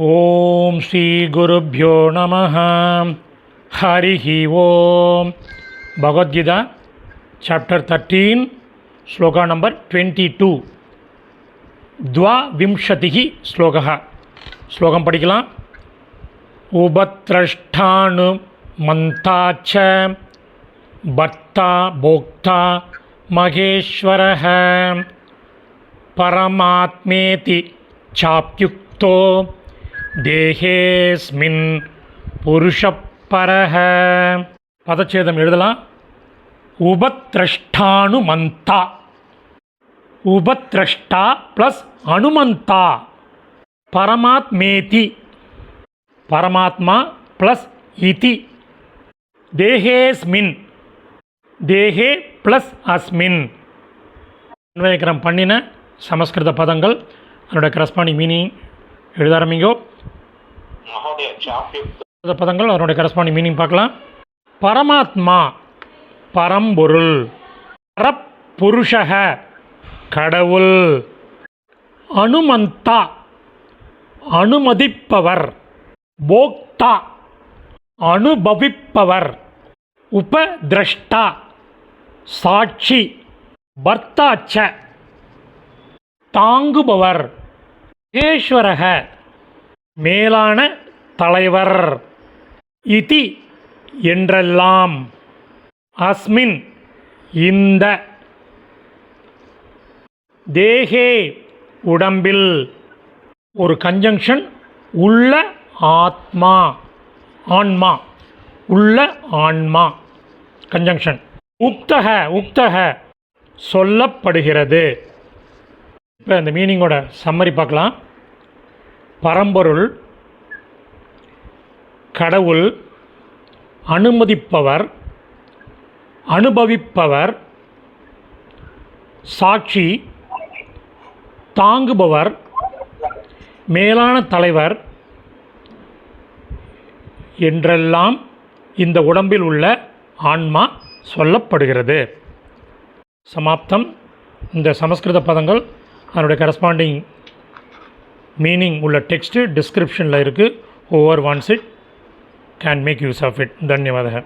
ओम श्री गुरुभ्यो नम। Hari Om. Bhagavad Gita chapter thirteen श्लोक नंबर ट्वेंटी टू द्वांशति श्लोक श्लोक पठिकलाम् उपद्रष्टानुमन्ता च, भर्ता भोक्ता महेश्वरः। परमात्मेति चाप्युक्तो தேகேஸ்மின் புருஷப்பரஹ. பதச்சேதம் எழுதலாம். உபத்ரஷ்டானுமந்தா. உபத்ரஷ்டா ப்ளஸ் அனுமந்தா. பரமாத்மேதி. பரமாத்மா ப்ளஸ் இதி. தேகேஸ்மின். தேகே ப்ளஸ் அஸ்மின். அன்வயக்கரம் பண்ணின சமஸ்கிருத பதங்கள். அதனுடைய கரஸ்பாண்டிங் மீனிங் எழுத ஆரம்பிங்கோ. இந்த பதங்கள் அவருடைய கரஸ்பாண்டிங் மீனிங் பார்க்கலாம். பரமாத்மா பரம்பொருள். பரப்புருஷக கடவுள். அனுமந்தா அனுமதிப்பவர். போக்தா அனுபவிப்பவர். உபதிரஷ்டா சாட்சி. பர்த்தாச்ச தாங்குபவர். ஈஸ்வரக மேலான தலைவர் இதி என்றெல்லாம். அஸ்மின் இந்த தேகே உடம்பில் ஒரு கன்ஜங்ஷன் உள்ள ஆத்மா ஆன்மா உள்ள ஆன்மா கன்ஜங்ஷன் உக்தக உக்தக சொல்லப்படுகிறது. இப்போ இந்த மீனிங்கோட சம்மரி பார்க்கலாம். பரம்பொருள் கடவுள் அனுமதிப்பவர் அனுபவிப்பவர் சாட்சி தாங்குபவர் மேலான தலைவர் என்றெல்லாம் இந்த உடம்பில் உள்ள ஆன்மா சொல்லப்படுகிறது. சமாப்தம். இந்த சமஸ்கிருத பதங்கள் அதனுடைய கரஸ்பாண்டிங் மீனிங் உள்ள டெக்ஸ்ட்டு டிஸ்கிரிப்ஷனில் இருக்குது over once it can make use of it தன்யவாதக.